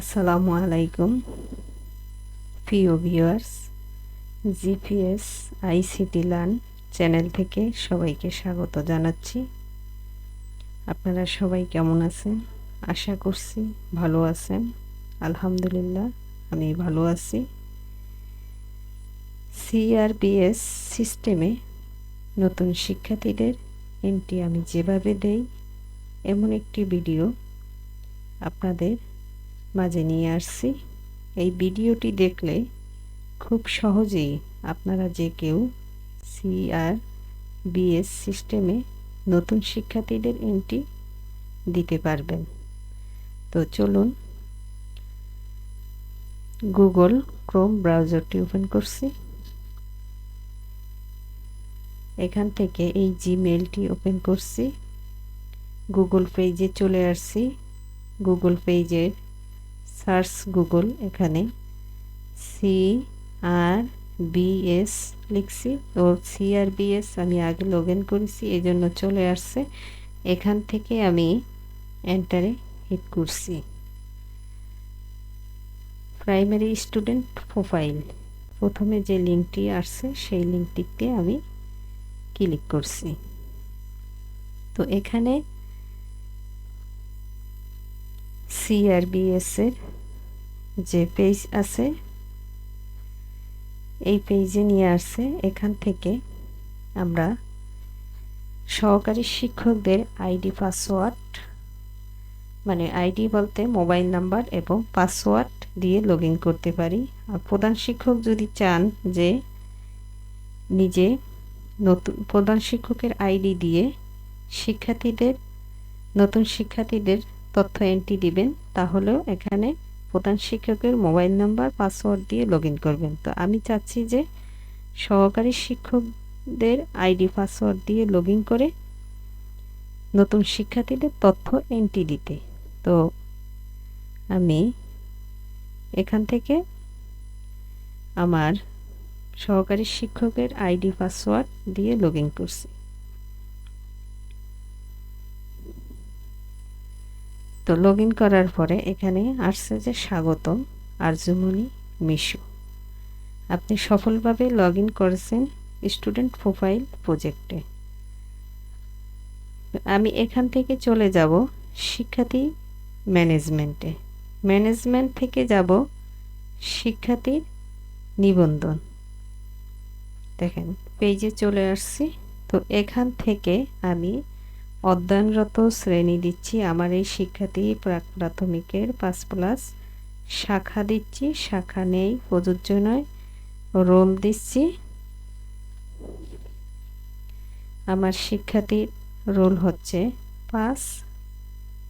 আসসালামু আলাইকুম। প্রিয় viewers, GPS ICT learn channel থেকে সবাইকে স্বাগত জানাচ্ছি। আপনারা সবাই কেমন আছেন? আশা করছি ভালো আছেন। আলহামদুলিল্লাহ, আমি ভালো আছি। সিআরবিএস সিস্টেমে নতুন শিক্ষার্থীদের এন্ট্রি আমি যেভাবে দেই, এমন একটি ভিডিও আপনাদের মাঝে নিয়ে আসছি। এই ভিডিওটি দেখলে খুব সহজেই আপনারা যে কেউ সিআর বিএস সিস্টেমে নতুন শিক্ষার্থীদের এন্ট্রি দিতে পারবেন। তো চলুন গুগল ক্রোম ব্রাউজারটি ওপেন করছি। এখান থেকে এই জিমেলটি ওপেন করছি। গুগল পেজে চলে আসছি। গুগল পেজের সার্চ গুগল এখানে সি আর বিএস লিখছি। ও সি আর বিএস আমি আগে লগ ইন করেছি এই জন্য চলে আসছে। এখান থেকে আমি এন্টারে হিট করছি। প্রাইমারি স্টুডেন্ট প্রোফাইল প্রথমে যে লিঙ্কটি আসছে, সেই লিঙ্কটিতে আমি ক্লিক করছি। তো এখানে সিআরবিএস এর যে পেজ আছে, এই পেজে নিয়ে আসছে। এখান থেকে আমরা সহকারী শিক্ষকদের আইডি, পাসওয়ার্ড মানে আইডি বলতে মোবাইল নাম্বার এবং পাসওয়ার্ড দিয়ে লগ করতে পারি। আর প্রধান শিক্ষক যদি চান যে নিজে নতুন, প্রধান শিক্ষকের আইডি দিয়ে শিক্ষার্থীদের, নতুন শিক্ষার্থীদের তথ্য এন্ট্রি দিবেন, তাহলেও এখানে প্রধান শিক্ষকের মোবাইল নাম্বার, পাসওয়ার্ড দিয়ে লগ করবেন। তো আমি চাচ্ছি যে সহকারী শিক্ষকদের আইডি, পাসওয়ার্ড দিয়ে লগ করে নতুন শিক্ষার্থীদের তথ্য এন্ট্রি দিতে। তো আমি এখান থেকে আমার সহকারী শিক্ষকের আইডি, পাসওয়ার্ড দিয়ে লগ করছি। তো লগ করার পরে এখানে আসছে যে স্বাগতম আরজুমনি মিশু। আপনি সফলভাবে লগ ইন করেছেন স্টুডেন্ট প্রোফাইল প্রজেক্টে। আমি এখান থেকে চলে যাব শিক্ষার্থী ম্যানেজমেন্টে। ম্যানেজমেন্ট থেকে যাব শিক্ষার্থীর নিবন্ধন। দেখেন, পেজে চলে আসছি। তো এখান থেকে আমি অধ্যয়নরত শ্রেণি দিচ্ছি। আমার এই শিক্ষার্থী প্রাক প্রাথমিকের পাঁচ প্লাস শাখা দিচ্ছি, শাখা নেই, প্রযোজ্য নয়। রোল দিচ্ছি। আমার শিক্ষার্থীর রোল হচ্ছে পাঁচ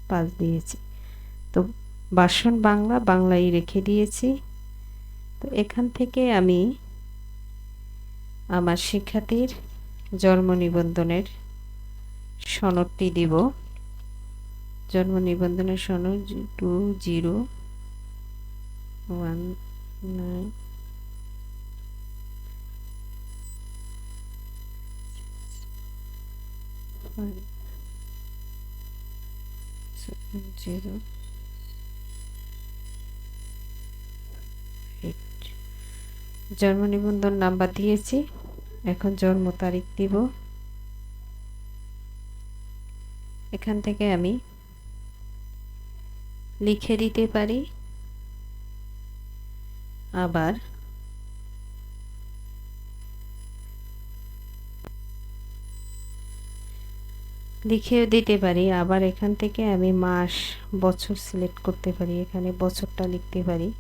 পাঁচ দিয়েছি। তো বাসন বাংলা, বাংলায় রেখে দিয়েছি। তো এখান থেকে আমি আমার শিক্ষার্থীর জন্ম নিবন্ধনের সনদটি দিব। জন্ম নিবন্ধনের সনদ two zero. One, nine. Zero. জন্ম নিবন্ধন নাম্বার দিয়েছি। এখন জন্ম তারিখ দিব। এখান থেকে আমি লিখে দিতে পারি। আবার লিখেও দিতে পারি। আবার এখান থেকে আমি মাস, বছর সিলেক্ট করতে পারি। এখানে বছরটা লিখতে পারি।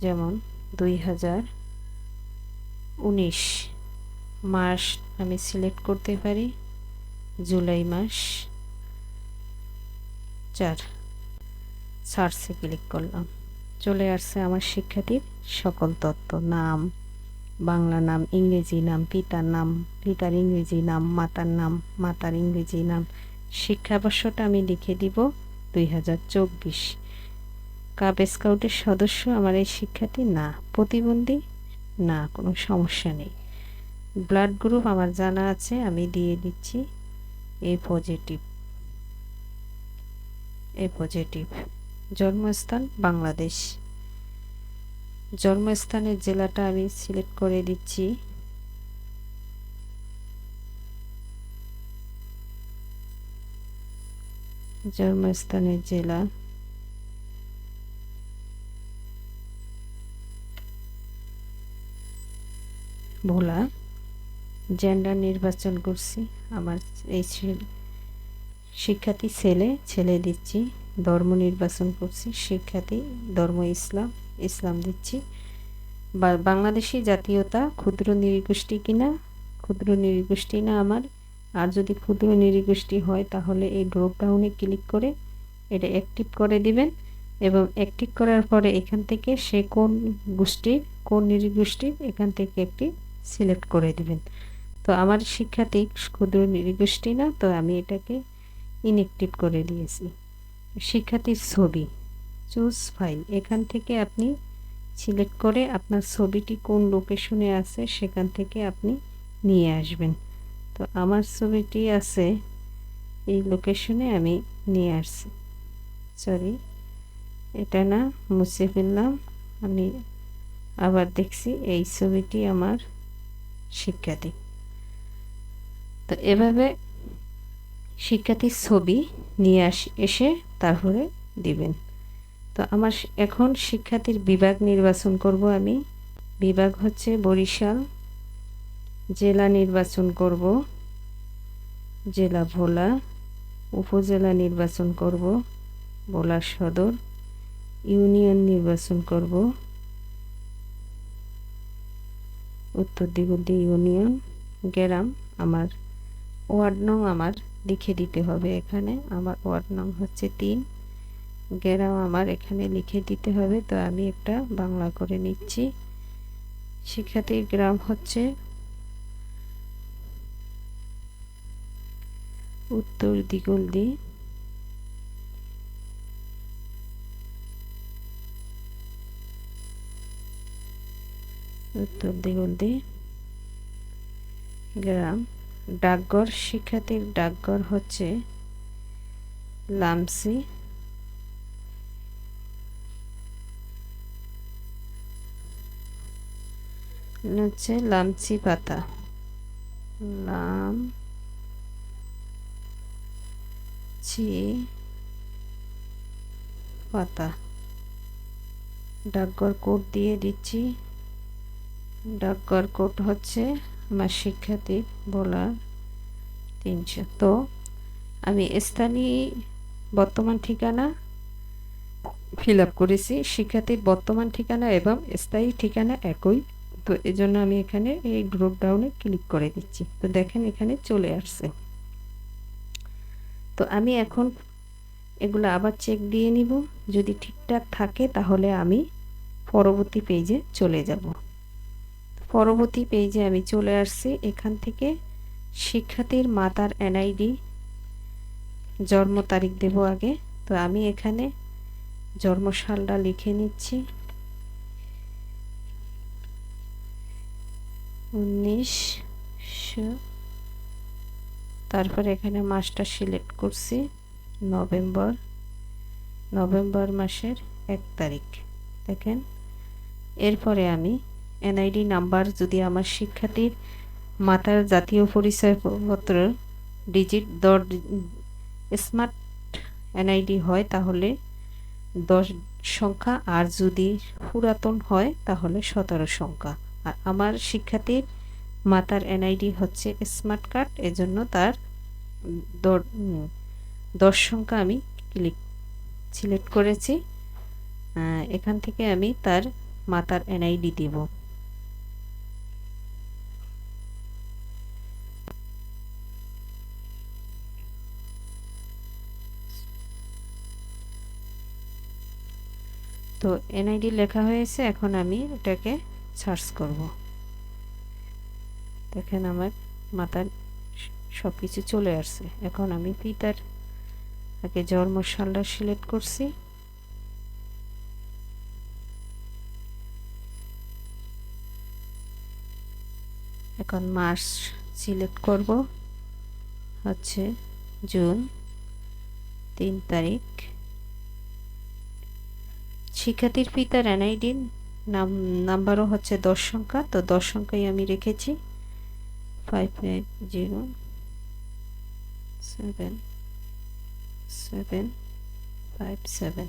যেমন দুই হাজার উনিশ। মাস আমি সিলেক্ট করতে পারি। জুলাই মাস। চার সার্চে ক্লিক করলাম। চলে আসছে আমার শিক্ষার্থীর সকল তথ্য নাম, বাংলা নাম, ইংরেজি নাম, পিতার নাম, পিতার ইংরেজি নাম, মাতার নাম, মাতার ইংরেজি নাম। শিক্ষাবর্ষটা আমি লিখে দিব দুই হাজার চব্বিশ। কাব স্কাউটের সদস্য আমার এই শিক্ষার্থী? না, প্রতিবন্ধী? না, কোনো সমস্যা নেই। ব্লাড গ্রুপ আমার জানা আছে, আমি দিয়ে দিচ্ছি। এ পজিটিভ। এ পজিটিভ জন্মস্থান বাংলাদেশ। জন্মস্থানের জেলাটা আমি সিলেক্ট করে দিচ্ছি। জন্মস্থানের জেলা। ভোলা। জেন্ডার নির্বাচন করছি। আমার এই শিক্ষার্থী ছেলে ছেলে দিচ্ছি, ধর্ম নির্বাচন করছি, শিক্ষার্থী, ধর্ম, ইসলাম ইসলাম দিচ্ছি। বাংলাদেশি জাতীয়তা ক্ষুদ্র নৃগোষ্ঠী কিনা? ক্ষুদ্র নৃগোষ্ঠী না আমার। আর যদি ক্ষুদ্র নৃগোষ্ঠী হয়, তাহলে এই ড্রপ ডাউনে ক্লিক করে এটা অ্যাক্টিভ করে দিবেন এবং অ্যাক্টিভ করার পরে এখান থেকে সে কোন গোষ্ঠীর কোন নৃগোষ্ঠীর এখান থেকে একটি সিলেক্ট করে দিবেন। তো আমার শিক্ষার্থী ক্ষুদ্র নৃগোষ্ঠী না, তো আমি এটাকে ইনএক্টিভ করে দিয়েছি। শিক্ষার্থীর ছবি চুজ ফাইল এখান থেকে আপনি সিলেক্ট করে আপনার ছবিটি কোন লোকেশনে আছে সেখান থেকে আপনি নিয়ে আসবেন। তো আমার ছবিটি আছে এই লোকেশনে আমি নিয়ে আসছি। সরি এটা না মুছে ফেললাম। আমি আবার দেখছি এই ছবিটি আমার শিক্ষার্থী। তো এভাবে শিক্ষার্থীর ছবি নিয়ে আস, এসে তারপরে দিবেন। তো আমার এখন শিক্ষার্থীর বিভাগ নির্বাচন করব আমি। বিভাগ হচ্ছে বরিশাল, জেলা নির্বাচন করব, জেলা ভোলা, উপজেলা নির্বাচন করব, ভোলা সদর, ইউনিয়ন নির্বাচন করব, উত্তর দিগন্তি ইউনিয়ন, গ্রাম আমার, ওয়ার্ড নং আমার। লিখে দিতে হবে এখানে। আমার ওয়ার্ড নং হচ্ছে তিন। গ্রাম আমার এখানে লিখে দিতে হবে। তো আমি একটা বাংলা করে নিচ্ছি। শিক্ষার্থীর গ্রাম হচ্ছে উত্তর দিগলদি উত্তর দিগলদি গ্রাম ডাকঘর, শিক্ষার্থীর ডাকঘর হচ্ছে লামসি। হচ্ছে লামচি পাতা। লাম চি পাতা। ডাকঘর কোড দিয়ে দিচ্ছি। ডাকঘর কোড হচ্ছে আমার শিক্ষার্থী বলার তিনশো তো আমি স্থানীয় বর্তমান ঠিকানা ফিল আপ করেছি, শিক্ষার্থীর বর্তমান ঠিকানা এবং স্থায়ী ঠিকানা একই। তো এজন্য আমি এখানে এই ড্রপ ডাউনে ক্লিক করে দিচ্ছি। তো দেখেন এখানে চলে আসছে। তো আমি এখন এগুলো আবার চেক দিয়ে নিব। যদি ঠিকঠাক থাকে তাহলে আমি পরবর্তী পেজে চলে যাব। পরবর্তী পেজে আমি চলে আসছি। এখান থেকে শিক্ষার্থীর মাতার এনআইডি, জন্ম তারিখ দেব আগে। তো আমি এখানে জন্মসালটা লিখে নিচ্ছি। উনিশ তারপর এখানে মাসটা সিলেক্ট করছি, নভেম্বর। নভেম্বর মাসের এক তারিখ, দেখেন। এরপরে আমি এনআইডি নাম্বার যদি আমার শিক্ষার্থীর মাতার জাতীয় পরিচয়পত্র ডিজিট দর স্মার্ট এনআইডি হয়, তাহলে দশ সংখ্যা, আর যদি পুরাতন হয়, তাহলে সতেরো সংখ্যা। আর আমার শিক্ষার্থীর মাতার এনআইডি হচ্ছে স্মার্ট কার্ড এজন্য তার দশ সংখ্যা আমি ক্লিক সিলেক্ট করেছি। এখান থেকে আমি তার মাতার এনআইডি দিব। তো এনআইডি লেখা হয়েছে, এখন আমি এটাকে সার্চ করব। দেখেন আমার মাথার সব কিছু চলে আসছে। এখন আমি পিতার আগে জন্মসালটা সিলেক্ট করছি। এখন মাস সিলেক্ট করব। হচ্ছে জুন, তিন তারিখ। শিক্ষার্থীর পিতার এনআইডির নাম, নাম্বারও হচ্ছে দশ সংখ্যা, তো দশ সংখ্যাই আমি রেখেছি। Five eight zero seven seven five seven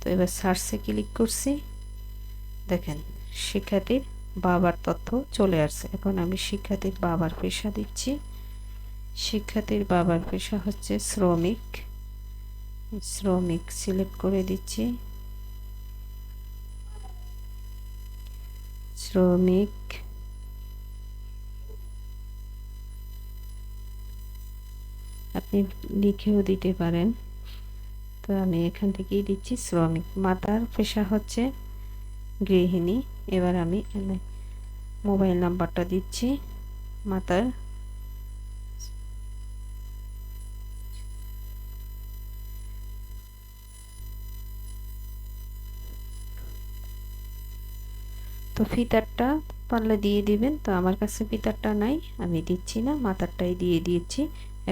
তো এবার সার্চে ক্লিক করছি। দেখেন, শিক্ষার্থীর বাবার তথ্য চলে আসছে। এখন আমি শিক্ষার্থীর বাবার পেশা দিচ্ছি। শিক্ষার্থীর বাবার পেশা হচ্ছে শ্রমিক। শ্রমিক সিলেক্ট করে দিচ্ছি। শ্রমিক। আপনি লিখেও দিতে পারেন। তো আমি এখান থেকেই দিচ্ছি শ্রমিক। মাতার পেশা হচ্ছে গৃহিণী। এবার আমি মোবাইল নাম্বারটা দিচ্ছি মাতার। তো ফিতারটা পারলে দিয়ে দিবেন, তো আমার কাছে ফিতারটা নাই, আমি দিচ্ছি না, মাথারটাই দিয়ে দিয়েছি।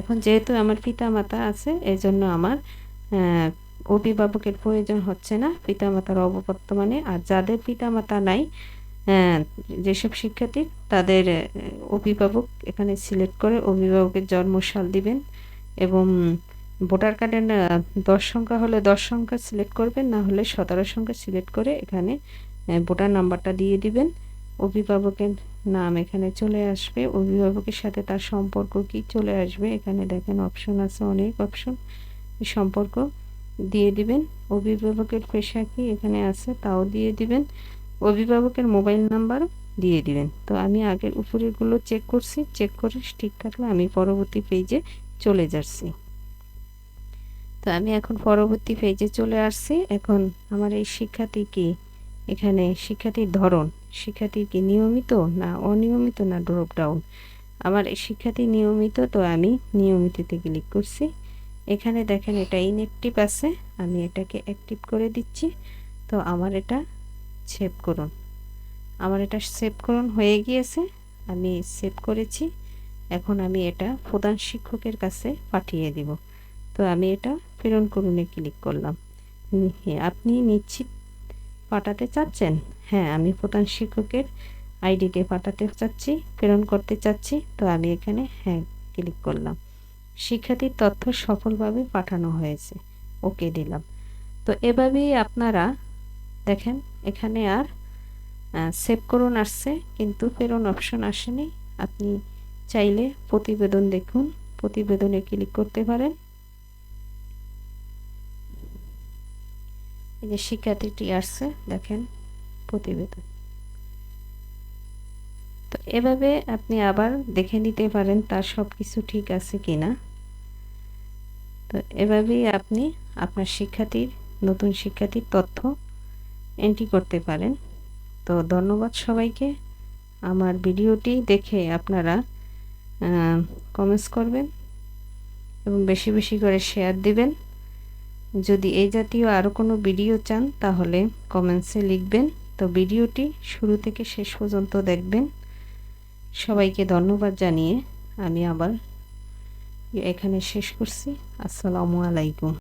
এখন যেহেতু আমার পিতা মাতা আছে এই জন্য আমার অভিভাবকের প্রয়োজন হচ্ছে না পিতা মাতার অববর্তমানে। আর যাদের পিতা মাতা নাই যেসব শিক্ষার্থী, তাদের অভিভাবক এখানে সিলেক্ট করে অভিভাবকের জন্মসাল দিবেন এবং ভোটার কার্ডের দশ সংখ্যা হলে দশ সংখ্যা সিলেক্ট করবেন, না হলে সতেরো সংখ্যা সিলেক্ট করে এখানে ভোটার নাম্বারটা দিয়ে দিবেন। অভিভাবকের নাম এখানে চলে আসবে। অভিভাবকের সাথে তার সম্পর্ক কি চলে আসবে? এখানে দেখেন অপশন আছে, অনেক অপশন সম্পর্ক দিয়ে দিবেন। অভিভাবকের পেশা কি এখানে আছে, তাও দিয়ে দিবেন। অভিভাবকের মোবাইল নাম্বারও দিয়ে দিবেন। তো আমি আগের উপরেরগুলো চেক করছি। চেক করে ঠিক থাকলে আমি পরবর্তী পেজে চলে যাচ্ছি। তো আমি এখন পরবর্তী পেজে চলে আসছি। এখন আমার এই শিক্ষার্থী কি? এখানে শিক্ষার্থীর ধরন শিক্ষার্থী কি নিয়মিত না অনিয়মিত না ড্রপ ডাউন আমার শিক্ষার্থী নিয়মিত, তো আমি নিয়মিততে ক্লিক করছি। এখানে দেখেন এটা ইনঅ্যাক্টিভ আছে, আমি এটাকে অ্যাক্টিভ করে দিচ্ছি। তো আমার এটা সেভ করুন। আমার এটা সেভ করুন, হয়ে গিয়েছে, আমি সেভ করেছি। এখন আমি এটা প্রধান শিক্ষকের কাছে পাঠিয়ে দিব। তো আমি এটা প্রেরণ করুনে ক্লিক করলাম। আপনি নিশ্চিত পাঠাতে চাচ্ছেন? হ্যাঁ আমি প্রধান শিক্ষকের আইডিতে পাঠাতে চাচ্ছি, প্রেরণ করতে চাচ্ছি। তো আমি এখানে হ্যাঁ ক্লিক করলাম। শিক্ষার্থীর তথ্য সফলভাবে পাঠানো হয়েছে। ওকে দিলাম। তো এভাবেই আপনারা দেখেন, এখানে আর সেভ করুন আসছে, কিন্তু প্রেরণ অপশন আসেনি। আপনি চাইলে প্রতিবেদন দেখুন। প্রতিবেদনে ক্লিক করতে পারেন। এই যে শিক্ষার্থীটি আসছে, দেখেন প্রতিবেদন। তো এভাবে আপনি আবার দেখে নিতে পারেন তার সব কিছু ঠিক আছে কি না তো এভাবেই আপনি আপনার শিক্ষার্থীর, নতুন শিক্ষার্থীর তথ্য এন্ট্রি করতে পারেন। তো ধন্যবাদ সবাইকে। আমার ভিডিওটি দেখে আপনারা কমেন্টস করবেন এবং বেশি বেশি করে শেয়ার দিবেন। যদি এই জাতীয় আরও কোনো ভিডিও চান, তাহলে কমেন্টসে লিখবেন। তো ভিডিওটি শুরু থেকে শেষ পর্যন্ত দেখবেন। সবাইকে ধন্যবাদ জানিয়ে আমি আবার এখানে শেষ করছি। আসসালামু আলাইকুম।